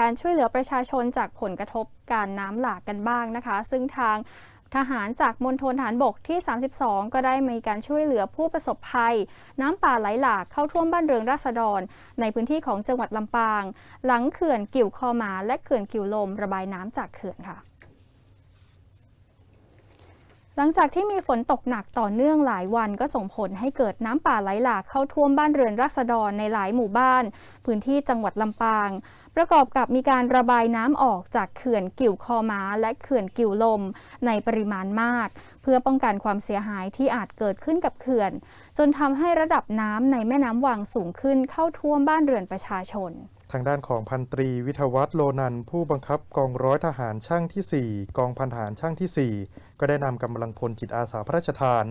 การช่วยเหลือประชาชนจากผลกระทบการน้ำหลากกันบ้างนะคะ ซึ่งทางทหารจากมณฑลฐานบกที่ 32 ก็ได้มีการช่วยเหลือผู้ประสบภัย น้ำป่าไหลหลากเข้าท่วมบ้านเรือนราษฎร ในพื้นที่ของจังหวัดลำปาง หลังเขื่อนกิ่วคอหมาและเขื่อนกิ่วลมระบายน้ำจากเขื่อนค่ะ หลังจากที่มีฝนตกหนักต่อเนื่องหลายวันก็ส่งผลให้เกิดน้ำป่าไหลหลากเข้าท่วมบ้านเรือนราษฎรในหลายหมู่บ้าน พื้นที่จังหวัดลำปาง ประกอบกับมีการระบายน้ำออกจากเขื่อนกิ่วคอม้า และเขื่อนกิ่วลม ในปริมาณมาก เพื่อป้องกันความเสียหายที่อาจเกิดขึ้นกับเขื่อน จนทำให้ระดับน้ำในแม่น้ำวังสูงขึ้นเข้าท่วมบ้านเรือนประชาชน ทางด้านของพันตรีวิทวัฒน์โลนัน ผู้บังคับกองร้อยทหารช่างที่ 4 กองพันทหารช่างที่ 4 ก็ได้นำกำลังพลจิตอาสาพระราชทาน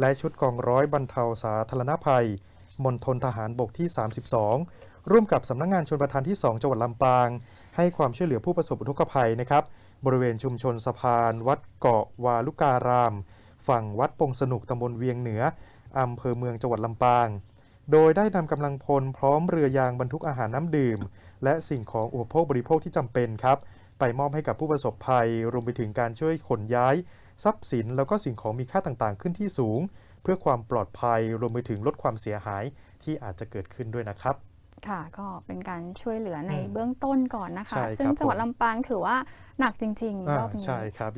และชุดกองร้อยบรรเทาสาธารณภัยมณฑลทหารบกที่ 32 ร่วมกับสำนักงงานชนประทานที่ 2 จังหวัดลำปาง ให้ความช่วยเหลือผู้ประสบอุทกภัยนะครับ บริเวณชุมชนสะพาน วัดเกาะวาลุการาม ฝั่งวัดปงสนุกตำบลเวียงเหนืออำเภอเมืองจังหวัดลำปาง โดยได้นำกำลังพลพร้อมเรือยางบรรทุกอาหารน้ำดื่ม และสิ่งของอุปโภคบริโภคที่จำเป็นครับ ไปมอบให้กับผู้ประสบภัย รวมไปถึงการช่วยขนย้าย ทรัพย์สินแล้วก็สิ่งของมีค่าต่างๆ ขึ้นที่สูง เพื่อความปลอดภัย รวมไปถึงลดความเสียหายที่อาจจะเกิดขึ้นด้วยนะครับค่ะก็เป็นการช่วยเหลือในอืมเบื้องต้นก่อนนะคะใช่ครับซึ่งจังหวัดผมลำปางถือว่าหนักจริงๆรอบนี้ใช่ครับ